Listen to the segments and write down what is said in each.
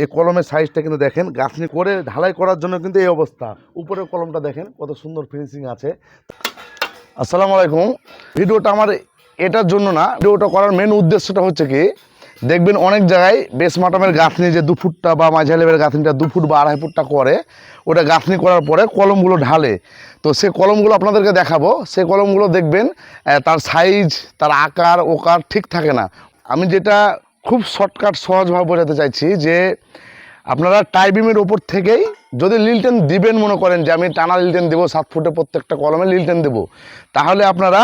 এই কলমের সাইজটা কিন্তু দেখেন গাছনি করে ঢালাই করার জন্য কিন্তু এই অবস্থা। উপরের কলমটা দেখেন, কত সুন্দর ফিনিশিং আছে। আসসালামু আলাইকুম। ভিডিওটা আমার এটার জন্য না, ভিডিওটা করার মেন উদ্দেশ্যটা হচ্ছে কি, দেখবেন অনেক জায়গায় বেশ মাটামের গাঁথনি যে দু ফুটটা বা মাঝারি লেভেলের গাঁথনিটা দু ফুট বা আড়াই ফুটটা করে, ওটা গাঁথনি করার পরে কলমগুলো ঢালে। তো সে কলমগুলো আপনাদেরকে দেখাবো। সে কলমগুলো দেখবেন তার সাইজ তার আকার, ওকার ঠিক থাকে না। আমি যেটা খুব শর্টকাট সহজভাবে বোঝাতে চাইছি যে আপনারা টাইবিমের ওপর থেকেই যদি লিলটেন দিবেন মনে করেন যে আমি টানা লিলটেন দেবো, সাত ফুটে প্রত্যেকটা কলমে লিলটেন দেবো, তাহলে আপনারা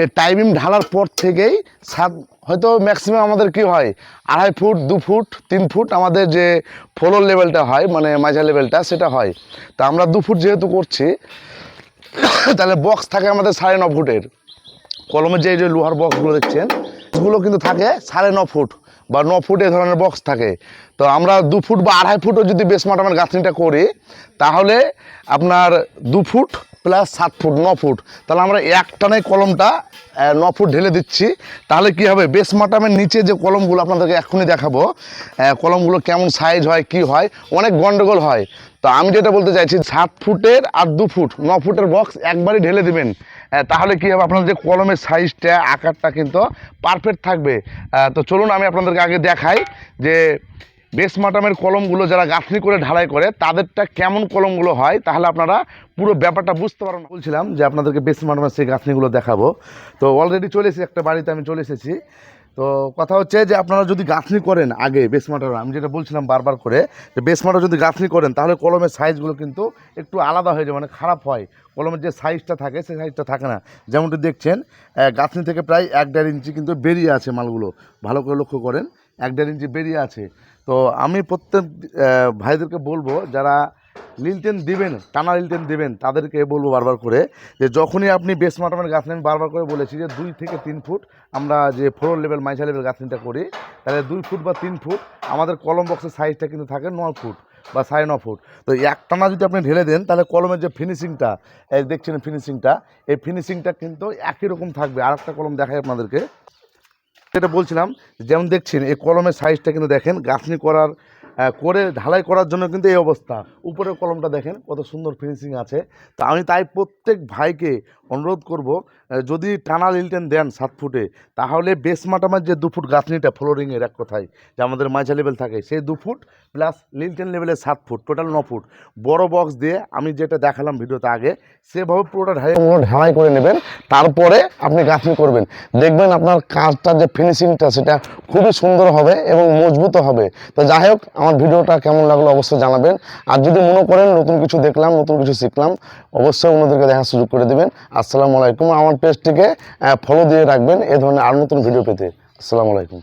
এই টাইবিম ঢালার পর থেকেই সাত, হয়তো ম্যাক্সিমাম আমাদের কি হয়, আড়াই ফুট, দু ফুট, তিন ফুট আমাদের যে ফ্লোর লেভেলটা হয় মানে মাঝা লেভেলটা, সেটা হয়। তা আমরা দু ফুট যেহেতু করছি, তাহলে বক্স থাকে আমাদের সাড়ে ন ফুটের। কলমের যে যে লোহার বক্সগুলো দেখছেন, এগুলো কিন্তু থাকে সাড়ে ন ফুট। বা ন ফুট এ ধরনের বক্স থাকে। তো আমরা দু ফুট বা আড়াই ফুটও যদি বেশ মাটামের গাঁথনিটা করি, তাহলে আপনার দু ফুট প্লাস সাত ফুট, ন ফুট। তাহলে আমরা এক টানে কলমটা ন ফুট ঢেলে দিচ্ছি। তাহলে কি হবে? বেশ মাটামের নিচে যে কলমগুলো আপনাদেরকে এক্ষুনি দেখাবো কলমগুলো কেমন সাইজ হয়, কি হয়, অনেক গন্ডগোল হয়। তো আমি যেটা বলতে চাইছি, সাত ফুটের আর দু ফুট, ন ফুটের বক্স একবারই ঢেলে দিবেন। তাহলে কি হবে? আপনাদের যে কলমের সাইজটা আকারটা কিন্তু পারফেক্ট থাকবে। তো চলুন আমি আপনাদেরকে আগে দেখাই যে বেস মাটামের কলমগুলো যারা গাঁথনি করে ঢালাই করে, তাদেরটা কেমন কলমগুলো হয়, তাহলে আপনারা পুরো ব্যাপারটা বুঝতে পারেন বলছিলাম যে আপনাদেরকে বেস মাটামের সেই গাঁথনিগুলো দেখাবো। তো অলরেডি চলে এসেছি, একটা বাড়িতে আমি চলে এসেছি। তো কথা হচ্ছে যে আপনারা যদি গাঁথনি করেন আগে বেস মাটার আমি যেটা বলছিলাম বারবার করে, যে বেস মাটার যদি গাঁথনি করেন, তাহলে কলমের সাইজগুলো কিন্তু একটু আলাদা হয়ে যায় মানে খারাপ হয়। কলমের যে সাইজটা থাকে, সেই সাইজটা থাকে না। যেমনটি দেখছেন গাঁথনি থেকে প্রায় এক দেড় ইঞ্চি কিন্তু বেরিয়ে আছে মালগুলো। ভালো করে লক্ষ্য করেন, এক দেড় ইঞ্চি বেরিয়ে আছে। তো আমি প্রত্যেক ভাইদেরকে বলব, যারা লিলটেন দিবেন, টানা লিলটেন দিবেন, তাদেরকে বলব বারবার করে যে যখনই আপনি বেস মাটামের গাঁথনি আমি বারবার করে বলেছি যে দুই থেকে তিন ফুট আমরা যে ফ্লোর লেভেল মাইঝা লেভেল গাঁথনিটা করি, তাহলে দুই ফুট বা তিন ফুট আমাদের কলম বক্সের সাইজটা কিন্তু থাকে ন ফুট বা সাড়ে ন ফুট। তো এক টানা যদি আপনি ঢেলে দেন, তাহলে কলমের যে ফিনিশিংটা দেখছেন ফিনিশিংটা এই ফিনিশিংটা কিন্তু একই রকম থাকবে। আর একটা কলম দেখায় আপনাদেরকে। যেটা বলছিলাম, যেমন দেখছেন, এই কলমের সাইজটা কিন্তু দেখেন গাছনি করার করে ঢালাই করার জন্য কিন্তু এই অবস্থা। উপরের কলমটা দেখেন কত সুন্দর ফিনিশিং আছে। তা আমি তাই প্রত্যেক ভাইকে অনুরোধ করব যদি টানা লিলটেন দেন সাত ফুটে, তাহলে বেস মাটামার যে দু ফুট গাঁথনিটা ফ্লোরিংয়ের এক কথায়, যে আমাদের মাঝা লেভেল থাকে, সেই দু ফুট প্লাস লিলটেন লেভেলে সাত ফুট, টোটাল ন ফুট। বড় বক্স দিয়ে আমি যেটা দেখালাম ভিডিওতে আগে, সেভাবে পুরোটা ঢালাই ঢালাই করে নেবেন, তারপরে আপনি গাঁথনি করবেন। দেখবেন আপনার কাজটার যে ফিনিশিংটা, সেটা খুবই সুন্দর হবে এবং মজবুত হবে। তো যাই হোক, আমার ভিডিওটা কেমন লাগল অবশ্যই জানাবেন। আর যদি মনে করেন নতুন কিছু দেখলাম, নতুন কিছু শিখলাম, অবশ্যই অন্যদেরকে দেখার সুযোগ করে দেবেন। আসসালামু আলাইকুম। আমার পেজটিকে ফলো দিয়ে রাখবেন, এ ধরনের আর নতুন ভিডিও পেতে। আসসালামু আলাইকুম।